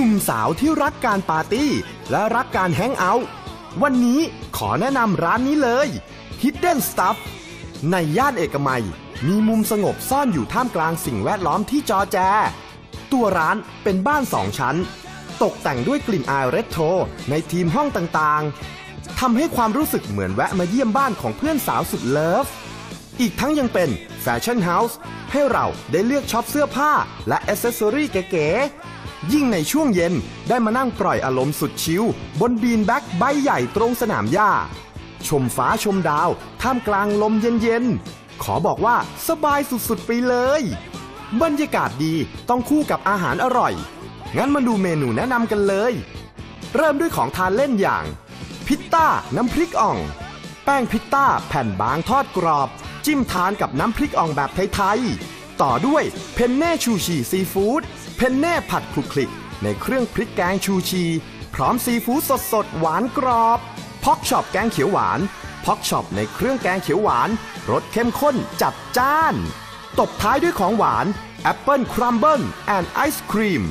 หนุ่มสาวที่รักการปาร์ตี้ และรักการแฮงเอาท์วันนี้ขอแนะนำร้านนี้เลย Hidden Stuff ในย่านเอกมัย มีมุมสงบซ่อนอยู่ท่ามกลางสิ่งแวดล้อมที่จอแจ ตัวร้านเป็นบ้านสองชั้น ตกแต่งด้วยกลิ่นอายเรโทรในทีมห้องต่างๆทำให้ความรู้สึกเหมือนแวะมาเยี่ยมบ้านของเพื่อนสาวสุดเลิฟ อีกทั้งยังเป็นแฟชั่นเฮาส์ให้เราได้เลือกช็อปเสื้อผ้าและอ c เซสซอรี่เก๋ๆ ยิ่งในช่วงเย็นได้มานั่งปล่อยอารมณ์สุดชิลบนบีนแบ็กใบใหญ่ตรงสนามหญ้า ชมฟ้าชมดาว ท่ามกลางลมเย็นๆ ขอบอกว่าสบายสุดๆ ไปเลย บรรยากาศดีต้องคู่กับอาหารอร่อย งั้นมาดูเมนูแนะนำกันเลย เริ่มด้วยของทานเล่นอย่าง พิตต้าน้ำพริกอ่อง แป้งพิตต้าแผ่นบางทอดกรอบ จิ้มทานกับน้ำพริกอ่องแบบไทยๆต่อด้วยเพนเน่ชูชีซีฟู้ด เพนเน่ผัดคลุกคลิก ในเครื่องพริกแกงชูชี พร้อมซีฟู้ดสดๆหวานกรอบ พอกช็อปแกงเขียวหวาน พอกช็อปในเครื่องแกงเขียวหวานรสเข้มข้นจัดจ้าน ตบท้ายด้วยของหวานแอปเปิลครัมเบิลแอนด์ไอศครีม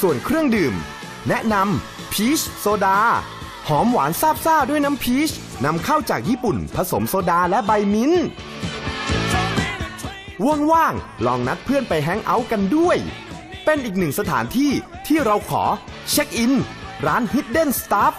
ส่วนเครื่องดื่ม แนะนำพีชโซดา หอมหวานซาบซ่าด้วยน้ำพีชนำเข้าจากญี่ปุ่น ผสมโซดาและใบมิ้นว่างๆ ลองนัดเพื่อนไปแฮงเอาท์กันด้วย เป็นอีกหนึ่งสถานที่ที่เราขอเช็คอิน ร้าน Hidden Stuff